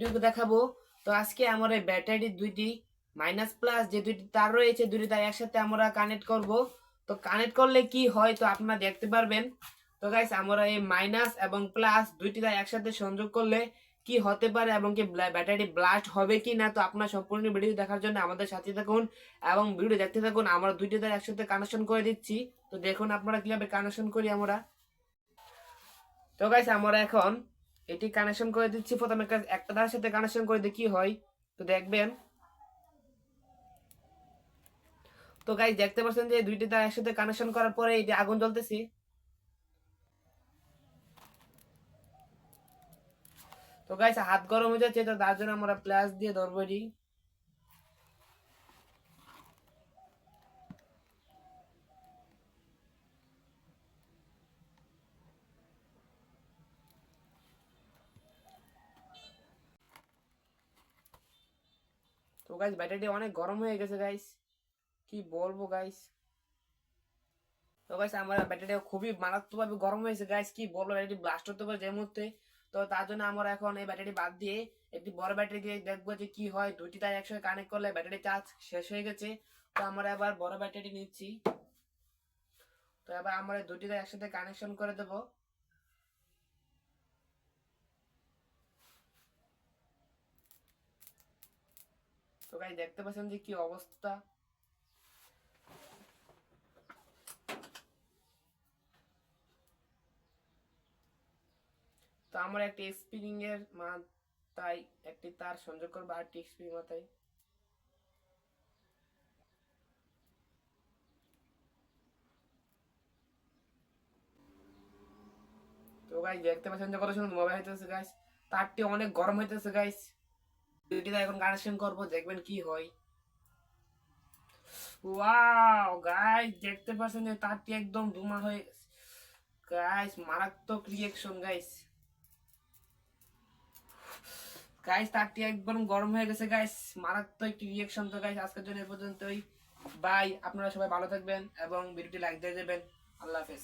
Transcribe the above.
ভিডিওতে দেখাবো। তো আজকে আমরা এই ব্যাটারির দুইটি মাইনাস প্লাস যে দুইটি তার রয়েছে, দুইটি তার একসাথে আমরা কানেক্ট করব। তো কানেক্ট করলে কি হয় তো আপনারা দেখতে পারবেন। তো গাইস আমরা এই মাইনাস এবং প্লাস দুইটি তার একসাথে সংযোগ করলে কি হতে পারে এবং কি ব্যাটারি ব্লাস্ট হবে কি না, তো আপনার সম্পূর্ণ ভিডিও দেখার জন্য আমাদের সাথে থাকুন এবং ভিডিও দেখতে থাকুন। আমরা দুইটি তার একসাথে কানেকশন করে দিচ্ছি। তো দেখুন আপনারা কীভাবে কানেকশন করি আমরা। তো গাইস আমরা এখন এটি কানেকশন করে দিচ্ছি। প্রথমে একটা তারের সাথে কানেকশন করে দিয়ে কি হয়? তো দেখবেন। তো গাইস দেখতে পাচ্ছেন যে দুইটি তার একসাথে কানেকশন করার পরে যে আগুন জ্বলতেছি। তো গাইজ হাত গরম হয়ে যাচ্ছে, তো তার জন্য আমরা প্লাস দিয়ে ধরবো এটি। তো গাইস ব্যাটারিটি অনেক গরম হয়ে গেছে গাইস কি বলব গাইস তো গাইস আমার ব্যাটারিটা খুবই মারাত্মকভাবে গরম হয়েছে গাইস কি বলব ব্যাটারি ব্লাস্ট হতে পারে যে মুহূর্তে। তো তার জন্য আমরা এখন এই ব্যাটারি বাদ দিয়ে একটি বড় ব্যাটারি দিয়ে দেখব যে কি হয়। দুইটি তার একসাথে কানেক্ট করলে ব্যাটারি চার্জ শেষ হয়ে গেছে। তো আমরা এবার বড় ব্যাটারি নিচ্ছি। তো এবার আমরা দুটি তার একসাথে কানেকশন করে দেবো। তো গাইস দেখতে পাচ্ছেন যে কি অবস্থা? তো আমরা একটি স্প্রিং এর মাথায়, একটি তার সংযোগ করব আর একটি স্প্রিং মাথায়। তো গাইস দেখতে পাচ্ছেন যে কত সুন্দর মোবাইল হইতেছে, গাইস। তারটি অনেক গরম হইতেছে, গাইস। দুইটি এখন কানেকশন করব, দেখবেন কি হয়। ওয়াও গাইস দেখতে পাচ্ছেন যে তারটি একদম ধুমা হয়ে গাইস মারাত্মক রিয়েকশন গাইস গাইস তারটি একদম গরম হয়ে গেছে গাইস মারাত্মক একটি রিয়েকশন তো গাইস আজকের জন্য এ পর্যন্তই। বাই আপনারা সবাই ভালো থাকবেন এবং ভিডিওটি লাইক দিয়ে দেবেন। আল্লাহ হাফেজ।